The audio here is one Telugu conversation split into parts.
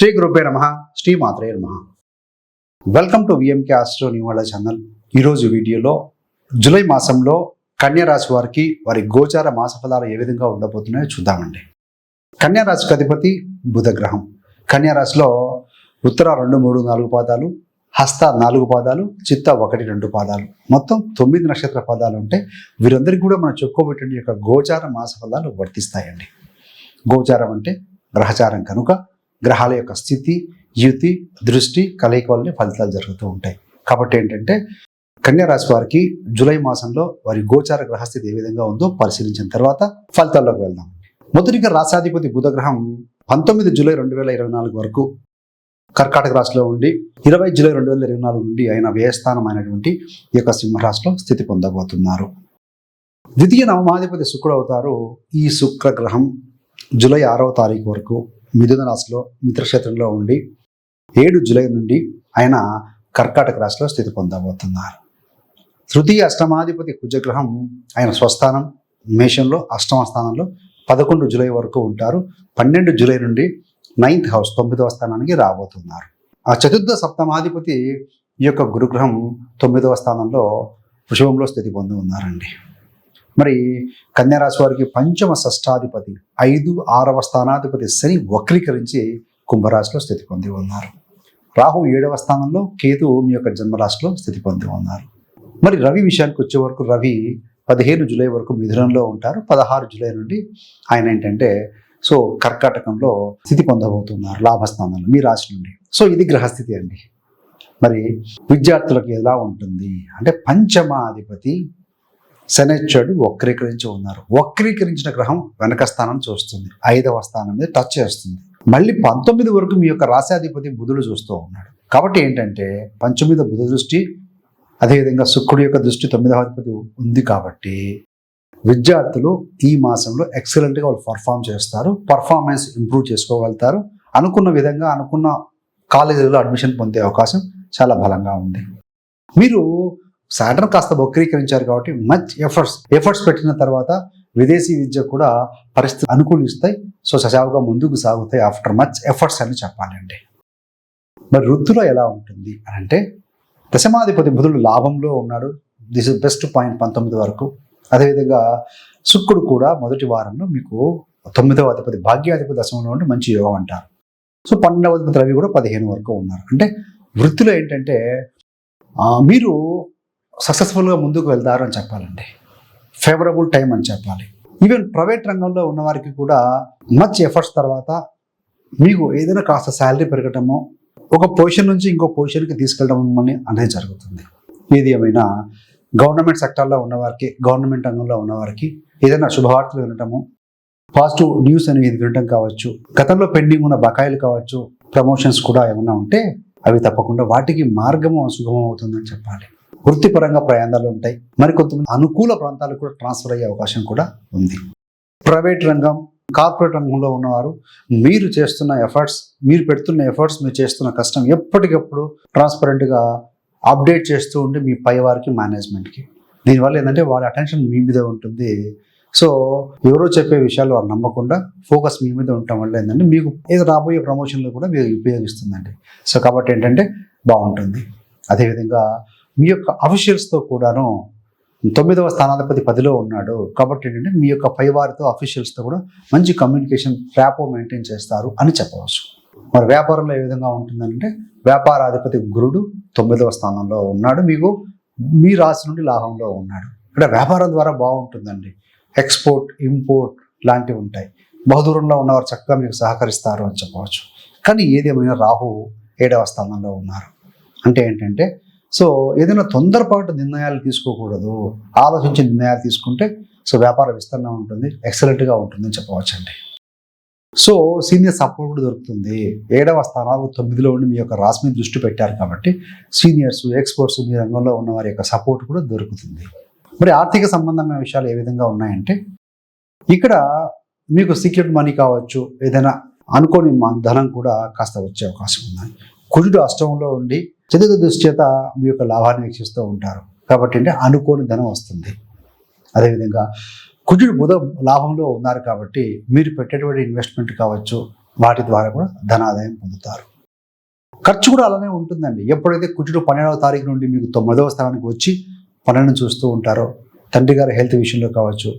శ్రీ గురుపే నమ శ్రీ మాత్రే నమ. వెల్కమ్ టు విఎంకే ఆస్ట్రో న్యూవాళ్ళ ఛానల్ ఈరోజు వీడియోలో జూలై మాసంలో కన్యా రాశి వారికి వారి గోచార మాస ఫలాలు ఏ విధంగా ఉండబోతున్నాయో చూద్దామండి. కన్యారాశికి అధిపతి బుధగ్రహం. కన్యారాశిలో ఉత్తర రెండు మూడు నాలుగు పాదాలు హస్త నాలుగు పాదాలు చిత్త ఒకటి రెండు పాదాలు. మొత్తం తొమ్మిది నక్షత్ర పాదాలు ఉంటే వీరందరికీ కూడా మనం చెప్పుకోబెట్టిన యొక్క గోచార మాస ఫలాలు వర్తిస్తాయండి. గోచారం అంటే గ్రహచారం కనుక గ్రహాల యొక్క స్థితి యుతి దృష్టి కలయిక వల్లనే ఫలితాలు జరుగుతూ ఉంటాయి. కాబట్టి ఏంటంటే కన్యా రాశి వారికి జూలై మాసంలో వారి గోచార గ్రహస్థితి ఏ విధంగా ఉందో పరిశీలించిన తర్వాత ఫలితాల్లోకి వెళ్దాం. మొదటిగా రాశాధిపతి బుధగ్రహం పంతొమ్మిది జూలై రెండు వేల ఇరవై నాలుగు వరకు కర్కాటక రాశిలో ఉండి ఇరవై జూలై రెండు వేల ఇరవై నాలుగు నుండి ఆయన వ్యయస్థానం అయినటువంటి ఈ యొక్క సింహరాశిలో స్థితి పొందబోతున్నారు. ద్వితీయ నవమాధిపతి శుక్రుడు అవుతారు. ఈ శుక్ర గ్రహం జూలై ఆరవ తారీఖు వరకు మిథున రాశిలో మిత్రక్షేత్రంలో ఉండి ఏడు జూలై నుండి ఆయన కర్కాటక రాశిలో స్థితి పొందబోతున్నారు. తృతీయ అష్టమాధిపతి కుజగ్రహం ఆయన స్వస్థానం మేషంలో అష్టమ స్థానంలో పదకొండు జూలై వరకు ఉంటారు. పన్నెండు జూలై నుండి నైన్త్ హౌస్ తొమ్మిదవ స్థానానికి రాబోతున్నారు. ఆ చతుర్థ సప్తమాధిపతి ఈ యొక్క గురుగ్రహం తొమ్మిదవ స్థానంలో వృషభంలో స్థితి పొంది ఉన్నారండి. మరి కన్యారాశి వారికి పంచమ షష్టాధిపతి ఐదు ఆరవ స్థానాధిపతి శని వక్రీకరించి కుంభరాశిలో స్థితి పొంది ఉన్నారు. రాహు ఏడవ స్థానంలో కేతు మీ యొక్క జన్మరాశిలో స్థితి పొంది ఉన్నారు. మరి రవి విషయానికి వచ్చే వరకు రవి పదిహేను జూలై వరకు మిథునంలో ఉంటారు. పదహారు జూలై నుండి ఆయన ఏంటంటే సో కర్కాటకంలో స్థితి పొందబోతున్నారు లాభస్థానంలో మీ రాశి నుండి. సో ఇది గ్రహస్థితి అండి. మరి విద్యార్థులకు ఎలా ఉంటుంది? అంటే పంచమాధిపతి శనిచ్చాడు వక్రీకరించి ఉన్నారు. వక్రీకరించిన గ్రహం వెనక స్థానం చూస్తుంది. ఐదవ స్థానం మీద టచ్ చేస్తుంది. మళ్ళీ పంతొమ్మిది వరకు మీ యొక్క రాశాధిపతి బుధుడు చూస్తూ ఉన్నాడు. కాబట్టి ఏంటంటే పంచమీద బుధ దృష్టి అదేవిధంగా శుక్రుడి యొక్క దృష్టి తొమ్మిదవ అధిపతి ఉంది కాబట్టి విద్యార్థులు ఈ మాసంలో ఎక్సలెంట్గా వాళ్ళు పర్ఫామ్ చేస్తారు. పర్ఫార్మెన్స్ ఇంప్రూవ్ చేసుకోగలుగుతారు. అనుకున్న విధంగా అనుకున్న కాలేజీలో అడ్మిషన్ పొందే అవకాశం చాలా బలంగా ఉంది. మీరు సాటర్న్ కాస్త వక్రీకరించారు కాబట్టి మచ్ ఎఫర్ట్స్. ఎఫర్ట్స్ పెట్టిన తర్వాత విదేశీ విద్య కూడా పరిస్థితి అనుకూలిస్తాయి. సో సజావుగా ముందుకు సాగుతాయి ఆఫ్టర్ మచ్ ఎఫర్ట్స్ అని చెప్పాలండి. మరి వృత్తిలో ఎలా ఉంటుంది అని అంటే దశమాధిపతి బుధుడు లాభంలో ఉన్నాడు. దిస్ ఇస్ బెస్ట్ పాయింట్ పంతొమ్మిది వరకు. అదేవిధంగా శుక్రుడు కూడా మొదటి వారంలో మీకు తొమ్మిదవ అధిపతి భాగ్యాధిపతి దశమంలో ఉండి మంచి యోగం అంటారు. సో పన్నెండవ అధిపతి రవి కూడా పదిహేను వరకు ఉన్నారు. అంటే వృత్తిలో ఏంటంటే మీరు సక్సెస్ఫుల్గా ముందుకు వెళ్తారు అని చెప్పాలండి. ఫేవరబుల్ టైం అని చెప్పాలి. ఈవెన్ ప్రైవేట్ రంగంలో ఉన్నవారికి కూడా మచ్ ఎఫర్ట్స్ తర్వాత మీకు ఏదైనా కాస్త శాలరీ పెరగటము ఒక పొజిషన్ నుంచి ఇంకో పొజిషన్కి తీసుకెళ్ళడం అనేది జరుగుతుంది. ఏది ఏమైనా గవర్నమెంట్ సెక్టార్లో ఉన్నవారికి గవర్నమెంట్ రంగంలో ఉన్నవారికి ఏదైనా శుభవార్తలు వినటము పాజిటివ్ న్యూస్ అనేది వినటం కావచ్చు గతంలో పెండింగ్ ఉన్న బకాయిలు కావచ్చు ప్రమోషన్స్ కూడా ఏమైనా ఉంటే అవి తప్పకుండా వాటికి మార్గము సుగమం అవుతుందని చెప్పాలి. వృత్తిపరంగా ప్రయాణాలు ఉంటాయి. మరి కొంతమంది అనుకూల ప్రాంతాలకు కూడా ట్రాన్స్ఫర్ అయ్యే అవకాశం కూడా ఉంది. ప్రైవేట్ రంగం కార్పొరేట్ రంగంలో ఉన్నవారు మీరు చేస్తున్న ఎఫర్ట్స్ మీరు పెడుతున్న ఎఫర్ట్స్ మీరు చేస్తున్న కష్టం ఎప్పటికప్పుడు ట్రాన్స్పరెంట్గా అప్డేట్ చేస్తూ ఉండి మీ పై వారికి మేనేజ్మెంట్కి దీనివల్ల ఏంటంటే వాళ్ళ అటెన్షన్ మీ మీద ఉంటుంది. సో ఎవరో చెప్పే విషయాలు వాళ్ళు నమ్మకుండా ఫోకస్ మీ మీద ఉండటం వల్ల ఏంటంటే మీకు ఏదో రాబోయే ప్రమోషన్లో కూడా మీరు ఉపయోగిస్తుందండి. సో కాబట్టి ఏంటంటే బాగుంటుంది. అదేవిధంగా మీ యొక్క అఫీషియల్స్తో కూడాను తొమ్మిదవ స్థానాధిపతి పదిలో ఉన్నాడు. కాబట్టి ఏంటంటే మీ యొక్క పైవారితో అఫీషియల్స్తో కూడా మంచి కమ్యూనికేషన్ ర్యాపో మెయింటైన్ చేస్తారు అని చెప్పవచ్చు. మరి వ్యాపారంలో ఏ విధంగా ఉంటుందంటే వ్యాపారాధిపతి గురుడు తొమ్మిదవ స్థానంలో ఉన్నాడు. మీకు మీ రాశి నుండి లాభంలో ఉన్నాడు. ఇక్కడ వ్యాపారం ద్వారా బాగుంటుందండి. ఎక్స్పోర్ట్ ఇంపోర్ట్ లాంటివి ఉంటాయి. బహుదూరంలో ఉన్నవారు చక్కగా మీకు సహకరిస్తారు అని చెప్పవచ్చు. కానీ ఏదేమైనా రాహు ఏడవ స్థానంలో ఉన్నారు. అంటే ఏంటంటే సో ఏదైనా తొందరపాటు నిర్ణయాలు తీసుకోకూడదు. ఆలోచించి నిర్ణయాలు తీసుకుంటే సో వ్యాపార విస్తరణ ఉంటుంది ఎక్సలెంట్గా ఉంటుందని చెప్పవచ్చండి. సో సీనియర్ సపోర్ట్ కూడా దొరుకుతుంది. ఏడవ స్థానాలు తొమ్మిదిలో ఉండి మీ యొక్క రాశి మీద దృష్టి పెట్టారు కాబట్టి సీనియర్స్ ఎక్స్పర్ట్స్ మీ రంగంలో ఉన్న వారి యొక్క సపోర్ట్ కూడా దొరుకుతుంది. మరి ఆర్థిక సంబంధమైన విషయాలు ఏ విధంగా ఉన్నాయంటే ఇక్కడ మీకు సీక్రెట్ మనీ కావచ్చు ఏదైనా అనుకోని ధనం కూడా కాస్త వచ్చే అవకాశం ఉంది కుజుడు అష్టంలో ఉండి చతుర్థ దృష్టి చేత మీ యొక్క లాభాన్ని వీక్షిస్తూ ఉంటారు. కాబట్టి అంటే అనుకోని ధనం వస్తుంది. అదేవిధంగా కుజుడు బుధ లాభంలో ఉన్నారు కాబట్టి మీరు పెట్టేటువంటి ఇన్వెస్ట్మెంట్ కావచ్చు వాటి ద్వారా కూడా ధనాదాయం పొందుతారు. ఖర్చు కూడా అలానే ఉంటుందండి. ఎప్పుడైతే కుజుడు పన్నెండవ తారీఖు నుండి మీకు తొమ్మిదవ స్థానానికి వచ్చి పన్నెండు చూస్తూ ఉంటారో తండ్రి గారి హెల్త్ విషయంలో కావచ్చు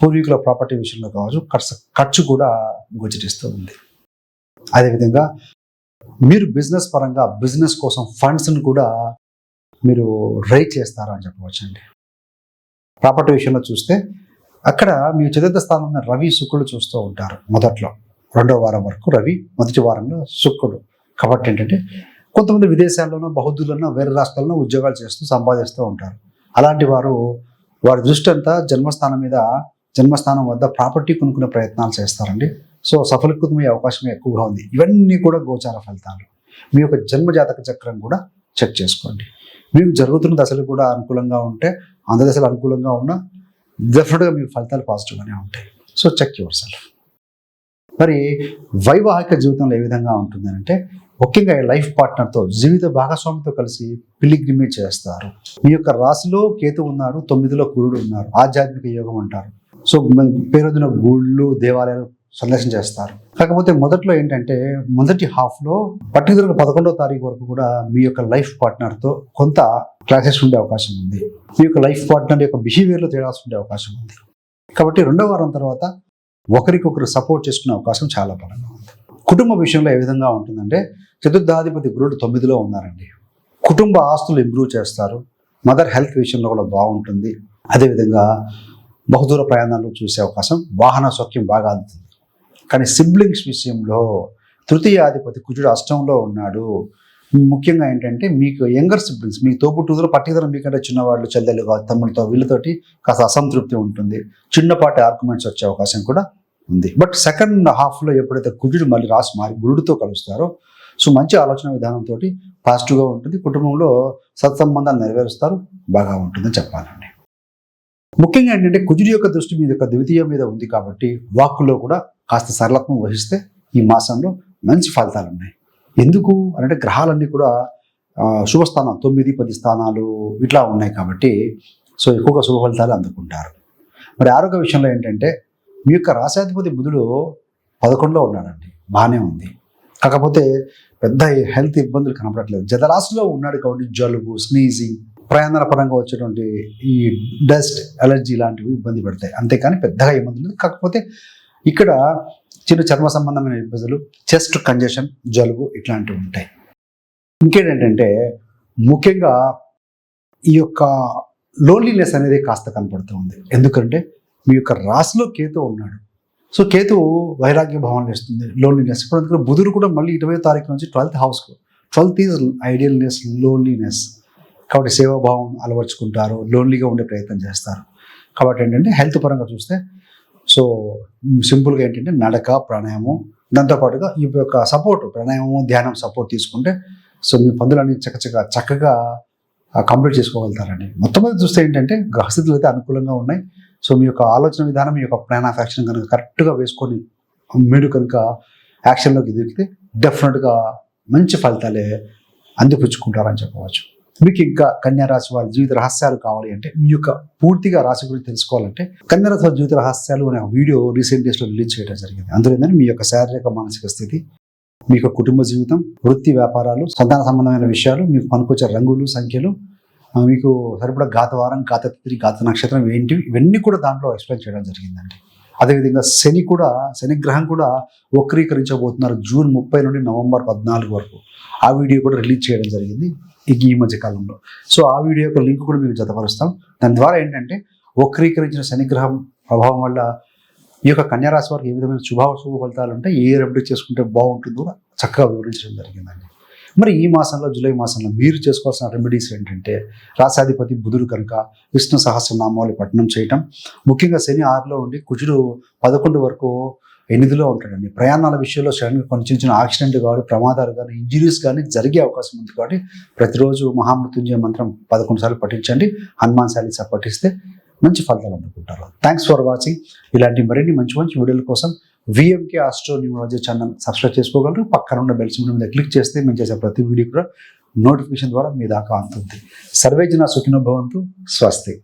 పూర్వీకుల ప్రాపర్టీ విషయంలో కావచ్చు ఖర్చు ఖర్చు కూడా గోచరిస్తూ ఉంది. అదేవిధంగా మీరు బిజినెస్ పరంగా బిజినెస్ కోసం ఫండ్స్ని కూడా మీరు రైట్ చేస్తారు అని చెప్పవచ్చండి. ప్రాపర్టీ విషయంలో చూస్తే అక్కడ మీ చతుర్థ స్థానంలో రవి శుక్రుడు చూస్తూ ఉంటారు మొదట్లో. రెండో వారం వరకు రవి మొదటి వారంలో శుక్రుడు. కాబట్టి ఏంటంటే కొంతమంది విదేశాల్లోనో బహుదుల్లోనో వేరే రాష్ట్రాల్లో ఉద్యోగాలు చేస్తూ సంపాదిస్తూ ఉంటారు. అలాంటి వారు వారి దృష్టి అంతా జన్మస్థానం మీద జన్మస్థానం వద్ద ప్రాపర్టీ కొనుక్కునే ప్రయత్నాలు చేస్తారండి. సో సఫలీకృతమయ్యే అవకాశం ఎక్కువగా ఉంది. ఇవన్నీ కూడా గోచార ఫలితాలు. మీ యొక్క జన్మ జాతక చక్రం కూడా చెక్ చేసుకోండి. మీకు జరుగుతున్న దశలు కూడా అనుకూలంగా ఉంటే అంద దశలు అనుకూలంగా ఉన్నా డెఫినెట్గా మీకు ఫలితాలు పాజిటివ్గానే ఉంటాయి. సో చెక్ యువర్ సెల్ఫ్ మరి వైవాహిక జీవితంలో ఏ విధంగా ఉంటుంది అంటే ముఖ్యంగా లైఫ్ పార్ట్నర్తో జీవిత భాగస్వామితో కలిసి పిలిగ్రిమే చేస్తారు. మీ యొక్క రాశిలో కేతు ఉన్నారు తొమ్మిదిలో కురుడు ఉన్నారు ఆధ్యాత్మిక యోగం అంటారు. సో పేరొందిన గుళ్ళు దేవాలయాలు సందర్శన చేస్తారు కాకపోతే మొదట్లో ఏంటంటే మొదటి హాఫ్లో పర్టికులర్గా పదకొండో తారీఖు వరకు కూడా మీ యొక్క లైఫ్ పార్ట్నర్తో కొంత క్లాసెస్ ఉండే అవకాశం ఉంది. మీ యొక్క లైఫ్ పార్ట్నర్ యొక్క బిహేవియర్లో తేడాస్ ఉండే అవకాశం ఉంది. కాబట్టి రెండో వారం తర్వాత ఒకరికొకరు సపోర్ట్ చేసుకునే అవకాశం చాలా బలంగా ఉంది. కుటుంబ విషయంలో ఏ విధంగా ఉంటుందంటే చతుర్థాధిపతి గురుడు తొమ్మిదిలో ఉన్నారండి. కుటుంబ ఆస్తులు ఇంప్రూవ్ చేస్తారు. మదర్ హెల్త్ విషయంలో కూడా బాగుంటుంది. అదేవిధంగా బహుదూర ప్రయాణాలు చూసే అవకాశం వాహన సౌఖ్యం బాగా అందుతుంది. కానీ సిబ్లింగ్స్ విషయంలో తృతీయాధిపతి కుజుడు అష్టంలో ఉన్నాడు. ముఖ్యంగా ఏంటంటే మీకు యంగర్ సిబ్లింగ్స్ మీ తోబుట్టుదులు పర్టికులర్ మీకంటే చిన్నవాళ్ళు చెల్లెలు కావచ్చు తమ్ముళ్ళతో వీళ్ళతోటి కాస్త అసంతృప్తి ఉంటుంది. చిన్నపాటి ఆర్గ్యుమెంట్స్ వచ్చే అవకాశం కూడా ఉంది. బట్ సెకండ్ హాఫ్లో ఎప్పుడైతే కుజుడు మళ్ళీ రాసి మారి గురుడితో కలుస్తారో సో మంచి ఆలోచన విధానంతో పాజిటివ్గా ఉంటుంది. కుటుంబంలో సత్సంబంధాలు నెరవేరుస్తారు. బాగా ఉంటుందని చెప్పాలండి. ముఖ్యంగా ఏంటంటే కుజుడి యొక్క దృష్టి మీ యొక్క ద్వితీయం మీద ఉంది కాబట్టి వాక్కులో కూడా కాస్త సరళత్వం వహిస్తే ఈ మాసంలో మంచి ఫలితాలు ఉన్నాయి ఎందుకు? అంటే గ్రహాలన్నీ కూడా శుభస్థానం తొమ్మిది పది స్థానాలు ఇట్లా ఉన్నాయి కాబట్టి సో ఎక్కువగా శుభ ఫలితాలు అందుకుంటారు. మరి ఆరోగ్య విషయంలో ఏంటంటే మీ యొక్క రాశాధిపతి బుధుడు పదకొండులో ఉన్నాడండి. బాగానే ఉంది. కాకపోతే పెద్ద హెల్త్ ఇబ్బందులు కనపడట్లేదు. జలరాశిలో ఉన్నాడు కాబట్టి జలుబు స్నీజింగ్ ప్రయాణాల పరంగా వచ్చేటువంటి ఈ డస్ట్ అలర్జీ లాంటివి ఇబ్బంది పెడతాయి. అంతేకాని పెద్దగా ఇబ్బంది లేదు. కాకపోతే ఇక్కడ చిన్న చర్మ సంబంధమైన ఇబ్బందులు చెస్ట్ కంజెషన్ జలుబు ఇట్లాంటివి ఉంటాయి. ఇంకేంటంటే ముఖ్యంగా ఈ యొక్క లోన్లీనెస్ అనేది కాస్త కనపడుతూ ఉంది. ఎందుకంటే మీ యొక్క రాశిలో కేతు ఉన్నాడు. సో కేతు వైరాగ్య భావన ఇస్తుంది లోన్లీనెస్. ఇప్పుడు అందుకని బుధుడు కూడా మళ్ళీ ఇరవై తారీఖు నుంచి twelfth హౌస్కు. Twelfth is idealness loneliness. కాబట్టి సేవాభావం అలవర్చుకుంటారు లోన్లీగా ఉండే ప్రయత్నం చేస్తారు. కాబట్టి ఏంటంటే హెల్త్ పరంగా చూస్తే సో సింపుల్గా ఏంటంటే నడక ప్రాణాయామం దాంతోపాటుగా ఈ యొక్క సపోర్ట్ ప్రాణాయామం ధ్యానం సపోర్ట్ తీసుకుంటే సో మీ పనులన్నీ చక్కచక్క చక్కగా కంప్లీట్ చేసుకోగలుగుతారండి. మొత్తం మీద చూస్తే ఏంటంటే గ్రహస్థితులు అయితే అనుకూలంగా ఉన్నాయి. సో మీ యొక్క ఆలోచన విధానం మీ యొక్క ప్లాన్ ఆఫ్ యాక్షన్ కనుక కరెక్ట్గా వేసుకొని మీరు కనుక యాక్షన్లోకి దిగితే డెఫినెట్గా మంచి ఫలితాలే అందిపుచ్చుకుంటారని చెప్పవచ్చు. మీకు ఇంకా కన్యా రాశి వారి జీవిత రహస్యాలు కావాలి అంటే మీ యొక్క పూర్తిగా రాశి గురించి తెలుసుకోవాలంటే కన్యారాశి వారి జీవిత రహస్యాలు అనే వీడియో రీసెంట్ డేస్లో రిలీజ్ చేయడం జరిగింది. అందులో ఏంటంటే మీ యొక్క శారీరక మానసిక స్థితి మీ యొక్క కుటుంబ జీవితం వృత్తి వ్యాపారాలు సంతాన సంబంధమైన విషయాలు మీకు పనికొచ్చే రంగులు సంఖ్యలు మీకు సరిపడా గాతవారం గాతత్రి గాత నక్షత్రం ఏంటి ఇవన్నీ కూడా దాంట్లో ఎక్స్ప్లెయిన్ చేయడం జరిగిందండి. అదేవిధంగా శని కూడా శనిగ్రహం కూడా వక్రీకరించబోతున్నారు జూన్ ముప్పై నుండి నవంబర్ పద్నాలుగు వరకు. ఆ వీడియో కూడా రిలీజ్ చేయడం జరిగింది. ఈ ఈ మధ్య కాలంలో. సో ఆ వీడియో యొక్క లింక్ కూడా మీకు జతపరుస్తాం. దాని ద్వారా ఏంటంటే వక్రీకరించిన శనిగ్రహం ప్రభావం వల్ల ఈ యొక్క కన్యారాశి వారికి ఏ విధమైన శుభ శుభ ఫలితాలు ఉంటాయి ఏ రెమెడీ చేసుకుంటే బాగుంటుందో కూడా చక్కగా వివరించడం జరిగిందండి. మరి ఈ మాసంలో జూలై మాసంలో మీరు చేసుకోవాల్సిన రెమెడీస్ ఏంటంటే రాశాధిపతి బుధుడు కనుక విష్ణు సహస్రనామాలు పఠనం చేయటం. ముఖ్యంగా శని ఆరులో ఉండి కుజుడు పదకొండు వరకు ఎనిమిదిలో ఉంటాడండి. ప్రయాణాల విషయంలో సడన్గా కొన్ని చిన్న చిన్న యాక్సిడెంట్ కానీ ప్రమాదాలు కానీ ఇంజరీస్ కానీ జరిగే అవకాశం ఉంది కాబట్టి ప్రతిరోజు మహామృత్యుంజయ మంత్రం పదకొండు సార్లు పఠించండి. హనుమాన్ చాలీసా పఠిస్తే మంచి ఫలితాలు అందుకుంటారు. థ్యాంక్స్ ఫర్ వాచింగ్ ఇలాంటి మరిన్ని మంచి మంచి వీడియోల కోసం VMK astro numerology channel subscribe చేసుకోగలరు. పక్కన ఉన్న బెల్ సింబల్ మీద క్లిక్ చేస్తే మేము చేసే ప్రతి వీడియో కూడా నోటిఫికేషన్ ద్వారా మీ దాకా అందుతుంది. సర్వేజన సుఖినోభవంతు స్వస్తి.